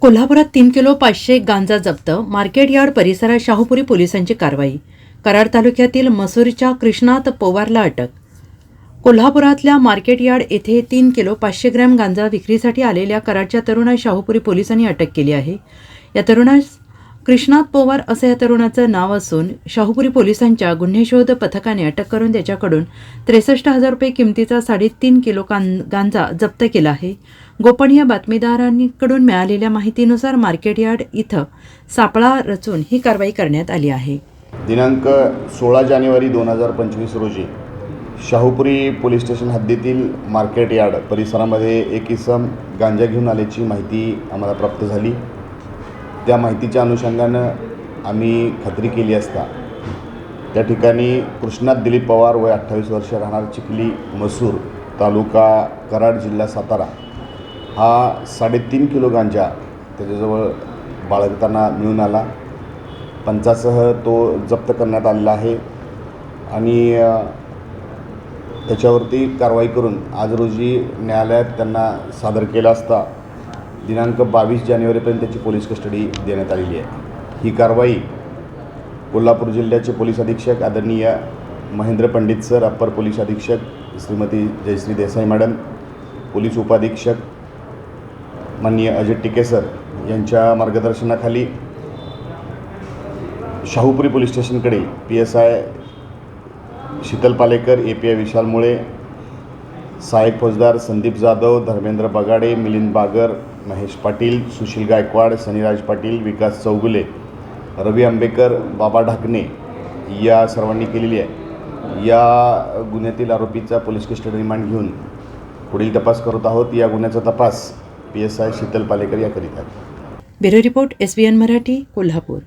कोल्हापुरात तीन किलो पाचशे गांजा जप्त मार्केट यार्ड परिसरात शाहूपुरी पोलिसांची कारवाई. कराड तालुक्यातील मसूरच्या कृष्णात पवारला अटक. कोल्हापुरातल्या मार्केट यार्ड येथे तीन किलो पाचशे ग्रॅम गांजा विक्रीसाठी आलेल्या कराडच्या तरुणास शाहूपुरी पोलिसांनी अटक केली आहे. या तरुणास कृष्णात पोवार असं या तरुणाचं नाव असून शाहूपुरी पोलिसांच्या गुन्हे शोध पथकाने अटक करून त्याच्याकडून त्रेसष्ट हजार रुपये किमतीचा साडेतीन किलो कां गांजा जप्त केला आहे. गोपनीय बातमीदारांकडून मिळालेल्या माहितीनुसार मार्केट यार्ड इथं सापळा रचून ही कारवाई करण्यात आली आहे. दिनांक सोळा जानेवारी दोन हजार पंचवीस रोजी शाहूपुरी पोलीस स्टेशन हद्दीतील मार्केट यार्ड परिसरामध्ये एक इसम गांजा घेऊन आल्याची माहिती आम्हाला प्राप्त झाली. त्या माहितीच्या अनुषंगानं आम्ही खात्री केली असता. त्या ठिकाणी कृष्णात दिलीप पवार वय अठ्ठावीस वर्ष राहणार चिखली मसूर तालुका कराड जिल्हा सातारा. हा साडेतीन किलो गांजा त्याच्याजवळ बाळगताना मिळून आला. पंचासह तो जप्त करण्यात आलेला आहे आणि त्याच्यावरती कारवाई करून आज रोजी न्यायालयात त्यांना सादर केला असता. दिनांक बावीस जानेवारीपर्यंत त्याची पोलीस कस्टडी देण्यात आलेली आहे. ही कारवाई कोल्हापूर जिल्ह्याचे पोलीस अधीक्षक आदरणीय Mahendra Pandit sir upper police अधीक्षक श्रीमती जयश्री देसाई मॅडम पोलीस उपाधीक्षक माननीय अजय टिके सर यांच्या मार्गदर्शनाखाली Shahupuri police स्टेशनकडे P S I Sheetal Palekar A P I Vishal Mule साहेब फौजदार संदीप जाधव धर्मेंद्र बगाडे मिलिंद बागर महेश पाटील सुशील गायकवाड सनीराज पाटील विकास चौगुले रवी आंबेकर बाबा ढाकणे या सर्वांनी केलेली आहे. या गुन्ह्यातील आरोपीचा पोलीस कस्टडी रिमांड घेऊन पुढील तपास करत आहोत. या गुन्ह्याचा तपास P S I Sheetal Palekar या करीत आहेत bureau report S B N Marathi Kolhapur.